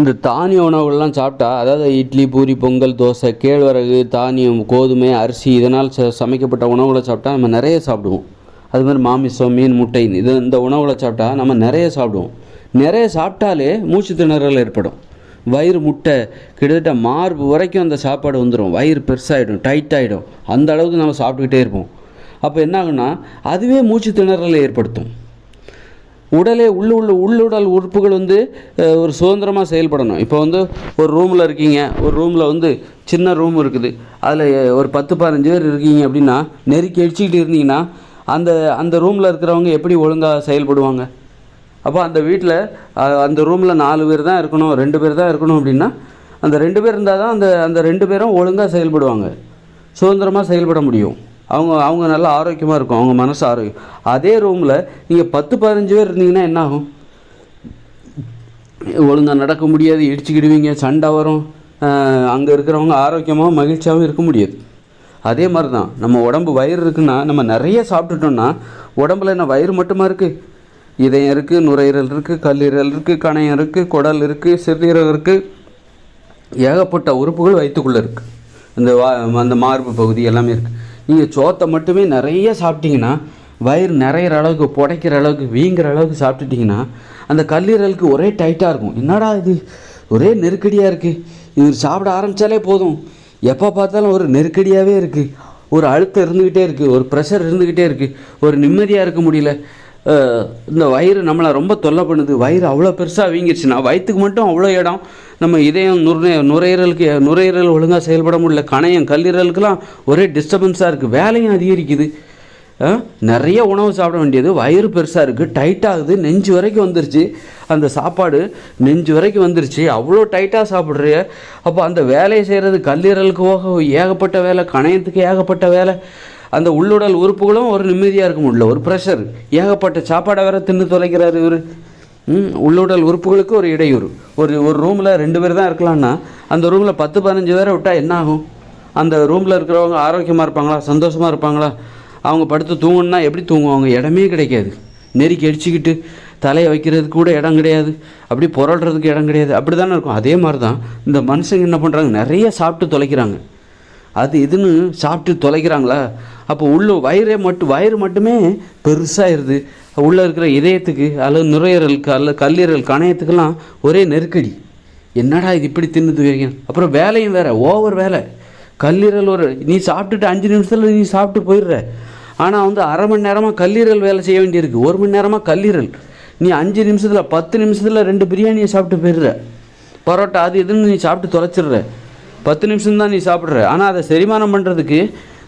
இந்த தானிய உணவுகள்லாம் சாப்பிட்டா அதாவது இட்லி பூரி பொங்கல் தோசை கேழ்வரகு தானியம் கோதுமை அரிசி இதனால் ச சமைக்கப்பட்ட உணவுகளை சாப்பிட்டா நம்ம நிறைய சாப்பிடுவோம். அது மாதிரி மாமிசம் மீன் முட்டை இது இந்த உணவுகளை சாப்பிட்டா நம்ம நிறைய சாப்பிடுவோம். நிறைய சாப்பிட்டாலே மூச்சு திணறல் ஏற்படும். வயிறு முட்டை கிட்டத்தட்ட மார்பு வரைக்கும் அந்த சாப்பாடு வந்துடும் வயிறு பெருசாகிடும் டைட் ஆகிடும் அந்த அளவுக்கு நம்ம சாப்பிட்டுக்கிட்டே இருப்போம். அப்போ என்ன ஆகுனா அதுவே மூச்சு திணறலை ஏற்படுத்தும். உடலே உள்ள உள்ள உள்ளுடல் உறுப்புகள் வந்து ஒரு சுதந்திரமாக செயல்படணும். இப்போ வந்து ஒரு ரூமில் இருக்கீங்க ஒரு ரூமில் வந்து சின்ன ரூம் இருக்குது. அதில் ஒரு பத்து பதினஞ்சு பேர் இருக்கீங்க அப்படின்னா நெருக்கி அடிச்சுக்கிட்டு இருந்தீங்கன்னா அந்த அந்த ரூமில் இருக்கிறவங்க எப்படி ஒழுங்காக செயல்படுவாங்க? அப்போ அந்த வீட்டில் அந்த ரூமில் நாலு பேர் தான் இருக்கணும் ரெண்டு பேர் தான் இருக்கணும் அப்படின்னா அந்த ரெண்டு பேர் இருந்தால் தான் அந்த அந்த ரெண்டு பேரும் ஒழுங்காக செயல்படுவாங்க. சுதந்திரமாக செயல்பட முடியும். அவங்க அவங்க நல்லா ஆரோக்கியமாக இருக்கும் அவங்க மனசு ஆரோக்கியம். அதே ரூமில் நீங்கள் பத்து பதினஞ்சு பேர் இருந்தீங்கன்னா என்ன ஆகும்? ஒழுங்காக நடக்க முடியாது இடிச்சுக்கிடுவீங்க சண்டை வரும். அங்கே இருக்கிறவங்க ஆரோக்கியமாகவும் மகிழ்ச்சியாகவும் இருக்க முடியாது. அதே மாதிரி தான் நம்ம உடம்பு வயிறு இருக்குன்னா நம்ம நிறைய சாப்பிட்டுட்டோம்னா உடம்புல என்ன வயிறு மட்டுமா இருக்குது இதயம் இருக்குது நுரையீரல் இருக்குது கல்லீரல் இருக்குது கணையம் இருக்குது குடல் இருக்குது சிறுநீரகம் இருக்குது ஏகப்பட்ட உறுப்புகள் வயிற்றுக்குள்ளே இருக்குது அந்த வா அந்த மார்பு பகுதி எல்லாமே இருக்குது நீங்கள் சோத்தை மட்டுமே நிறைய சாப்பிட்டீங்கன்னா வயிறு நிறையிற அளவுக்கு புடைக்கிற அளவுக்கு வீங்குற அளவுக்கு சாப்பிட்டுட்டிங்கன்னா அந்த கல்லீரலுக்கு ஒரே டைட்டாக இருக்கும். என்னடா இது? ஒரே நெருக்கடியாக இருக்குது இது சாப்பிட ஆரம்பித்தாலே போதும். எப்போ பார்த்தாலும் ஒரு நெருக்கடியாகவே இருக்குது ஒரு அழுத்தம் இருந்துக்கிட்டே இருக்குது ஒரு ப்ரெஷர் இருந்துக்கிட்டே இருக்குது ஒரு நிம்மதியாக இருக்க முடியல. இந்த வயிறு நம்மளை ரொம்ப தொல்லை பண்ணுது. வயிறு அவ்வளோ பெருசாக வீங்கிருச்சுன்னா வயிற்றுக்கு மட்டும் அவ்வளோ இடம். நம்ம இதயம் நுரை நுரையீரலுக்கு நுரையீரல் ஒழுங்காக செயல்பட முடியல. கணையம் கல்லீரலுக்கெல்லாம் ஒரே டிஸ்டர்பன்ஸாக இருக்குது வேலையும் அதிகரிக்குது. நிறைய உணவு சாப்பிட வேண்டியது. வயிறு பெருசாக இருக்குது டைட்டாகுது நெஞ்சு வரைக்கும் வந்துருச்சு. அந்த சாப்பாடு நெஞ்சு வரைக்கும் வந்துருச்சு. அவ்வளோ டைட்டாக சாப்பிட்றிய. அப்போ அந்த வேலையை செய்கிறது கல்லீரலுக்கு போக ஏகப்பட்ட வேலை கணையத்துக்கு ஏகப்பட்ட வேலை. அந்த உள்ளுடல் உறுப்புகளும் ஒரு நிம்மதியாக இருக்க முடியல. ஒரு ப்ரெஷர் ஏகப்பட்ட சாப்பாடை வேற தின்னு தொலைக்கிறார் இவர். உள்ளுடல் உறுப்புகளுக்கு ஒரு இடையூறு. ஒரு ஒரு ரூமில் ரெண்டு பேர் தான் இருக்கலாம்னா அந்த ரூமில் பத்து பதினஞ்சு பேரை விட்டால் என்ன ஆகும்? அந்த ரூமில் இருக்கிறவங்க ஆரோக்கியமாக இருப்பாங்களா? சந்தோஷமாக இருப்பாங்களா? அவங்க படுத்து தூங்கணுன்னா எப்படி தூங்குவாங்க இடமே கிடைக்காது. நெருக்கி அடிச்சுக்கிட்டு தலையை வைக்கிறதுக்கு கூட இடம் கிடையாது. அப்படி புரள்றதுக்கு இடம் கிடையாது. அப்படி தானே இருக்கும். அதே மாதிரி தான் இந்த மனுஷங்க என்ன பண்ணுறாங்க நிறைய சாப்பிட்டு தொலைக்கிறாங்க. அது இதுன்னு சாப்பிட்டு தொலைக்கிறாங்களா அப்போ உள்ள வயிறே மட்டும் வயிறு மட்டுமே பெருசாகிடுது உள்ளே இருக்கிற இதயத்துக்கு அல்லது நுரையீரலுக்கு அல்லது கல்லீரல் கணையத்துக்கெல்லாம் ஒரே நெருக்கடி. என்னடா இது இப்படி தின்னு துவைங்க அப்புறம் வேலையும் வேற ஓவர் வேலை. கல்லீரல் ஒரு நீ சாப்பிட்டுட்டு அஞ்சு நிமிஷத்தில் நீ சாப்பிட்டு போயிடுற. ஆனால் வந்து அரை மணி நேரமாக கல்லீரல் வேலை செய்ய வேண்டியிருக்கு. ஒரு மணி நேரமாக கல்லீரல். நீ அஞ்சு நிமிஷத்தில் பத்து நிமிஷத்தில் ரெண்டு பிரியாணியை சாப்பிட்டு போயிடுற. பரோட்டா அது இதுன்னு நீ சாப்பிட்டு தொலைச்சிடுற. பத்து நிமிஷம் தான் நீ சாப்பிட்ற. ஆனால் அதை செரிமானம் பண்ணுறதுக்கு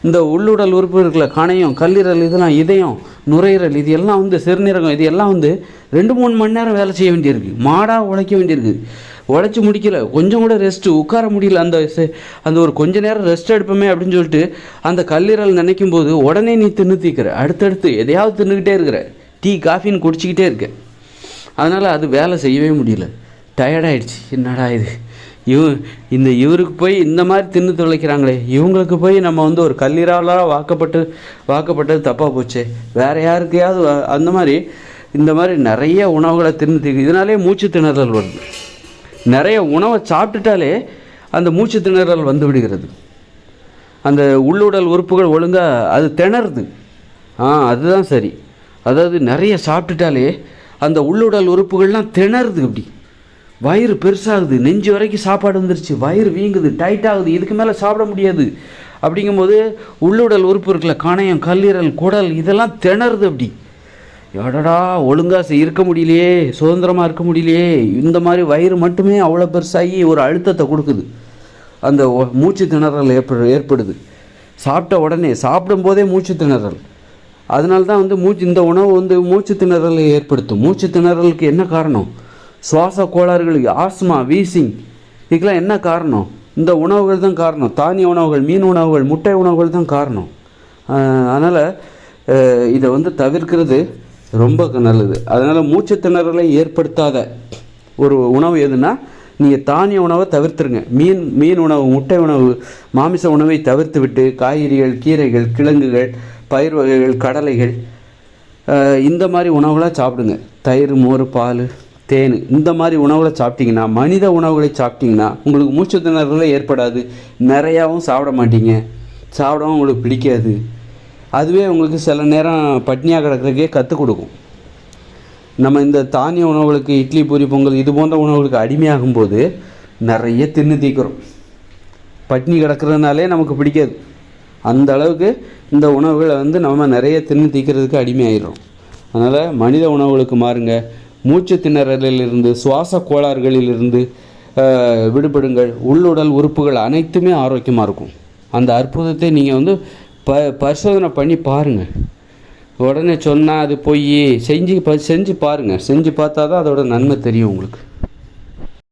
இந்த உள்ளுடல் உறுப்பு இருக்குல்ல கணையம் கல்லீரல் இதெல்லாம் இதயம் நுரையீரல் இது எல்லாம் வந்து சிறுநீரகம் இது எல்லாம் வந்து ரெண்டு மூணு மணி நேரம் வேலை செய்ய வேண்டியிருக்கு. மாடாக உழைக்க வேண்டியிருக்கு. உழைச்சி முடிக்கல. கொஞ்சம் கூட ரெஸ்ட்டு உட்கார முடியல. அந்த அந்த ஒரு கொஞ்ச நேரம் ரெஸ்ட் எடுப்போமே அப்படின்னு சொல்லிட்டு அந்த கல்லீரல் நினைக்கும் போது உடனே நீ தின்னு தீக்கிற. அடுத்தடுத்து எதையாவது தின்னுக்கிட்டே இருக்கிற. டீ காஃபின்னு குடிச்சிக்கிட்டே இருக்க. அதனால் அது வேலை செய்யவே முடியல. டயர்டாயிடுச்சு என்னடா இது? இவ இந்த இவருக்கு போய் இந்த மாதிரி தின்னு தொலைக்கிறாங்களே இவங்களுக்கு போய் நம்ம வந்து ஒரு கல்லீரலாக வாக்கப்பட்டு வாக்கப்பட்டது தப்பாக போச்சு. வேறு யாருக்கையாவது அந்த மாதிரி இந்த மாதிரி நிறைய உணவுகளை தின்னு தீ இதனாலே மூச்சு திணறல் வருது. நிறைய உணவை சாப்பிட்டுட்டாலே அந்த மூச்சு திணறல் வந்து விடுகிறது. அந்த உள்ளுடல் உறுப்புகள் ஒழுங்காக அது திணறுது. ஆ அதுதான் சரி. அதாவது நிறைய சாப்பிட்டுட்டாலே அந்த உள்ளுடல் உறுப்புகள்லாம் திணறுது இப்படி. வயிறு பெருசாகுது. நெஞ்சு வரைக்கும் சாப்பாடு வந்துருச்சு. வயிறு வீங்குது. டைட் ஆகுது. இதுக்கு மேலே சாப்பிட முடியாது. அப்படிங்கும்போது உள்ளுடல் உறுப்பு இருக்குல்ல கணையம் கல்லீரல் குடல் இதெல்லாம் திணறுது அப்படி. எடடா ஒழுங்காக இருக்க முடியலையே சுதந்திரமாக இருக்க முடியலையே. இந்த மாதிரி வயிறு மட்டுமே அவ்வளோ பெருசாகி ஒரு அழுத்தத்தை கொடுக்குது. அந்த மூச்சு திணறல் ஏற்ப ஏற்படுது. சாப்பிட்ட உடனே சாப்பிடும்போதே மூச்சு திணறல். அதனால தான் வந்து மூச்சு இந்த உணவு வந்து மூச்சு திணறலை ஏற்படுத்தும். மூச்சு திணறலுக்கு என்ன காரணம்? சுவாச கோளாறுகளுக்கு ஆஸ்மா வீசிங் இதுக்கெல்லாம் என்ன காரணம்? இந்த உணவுகள் தான் காரணம். தானிய உணவுகள் மீன் உணவுகள் முட்டை உணவுகள் தான் காரணம். அதனால் இதை வந்து தவிர்க்கிறது ரொம்ப நல்லது. அதனால் மூச்சு திணறலை ஏற்படுத்தாத ஒரு உணவு எதுனா நீங்கள் தானிய உணவை தவிர்த்துருங்க. மீன் மீன் உணவு முட்டை உணவு மாமிச உணவை தவிர்த்து விட்டு காய்கறிகள் கீரைகள் கிழங்குகள் பயிர் வகைகள் கடலைகள் இந்த மாதிரி உணவுகளாக சாப்பிடுங்க. தயிர் மோர் பால் தேன் இந்த மாதிரி உணவுகளை சாப்பிட்டீங்கன்னா மனித உணவுகளை சாப்பிட்டீங்கன்னா உங்களுக்கு மூச்சு திணறல ஏற்படாது. நிறையாவும் சாப்பிட மாட்டீங்க. சாப்பிடவும் உங்களுக்கு பிடிக்காது. அதுவே உங்களுக்கு சில நேரம் பட்னியாக கிடக்கிறதுக்கே கற்றுக் கொடுக்கும். நம்ம இந்த தானிய உணவுகளுக்கு இட்லி பூரி பொங்கல் இது போன்ற உணவுகளுக்கு அடிமையாகும்போது நிறைய தின்னு தீக்கிறோம். பட்னி கிடக்கிறதுனாலே நமக்கு பிடிக்காது. அந்த அளவுக்கு இந்த உணவுகளை வந்து நம்ம நிறைய தின்னு தீக்கிறதுக்கு அடிமையாயிடுறோம். அதனால் மனித உணவுகளுக்கு மாறுங்க. மூச்சு திணறலிலிருந்து சுவாச கோளாறுகளிலிருந்து விடுபடுங்கள். உள்ளுடல் உறுப்புகள் அனைத்துமே ஆரோக்கியமாக இருக்கும். அந்த அற்புதத்தை நீங்கள் வந்து ப பரிசோதனை பண்ணி பாருங்கள் உடனே சொன்னால் அது போய் செஞ்சு ப செஞ்சு பாருங்கள் செஞ்சு பார்த்தா தான் அதோட நன்மை தெரியும் உங்களுக்கு.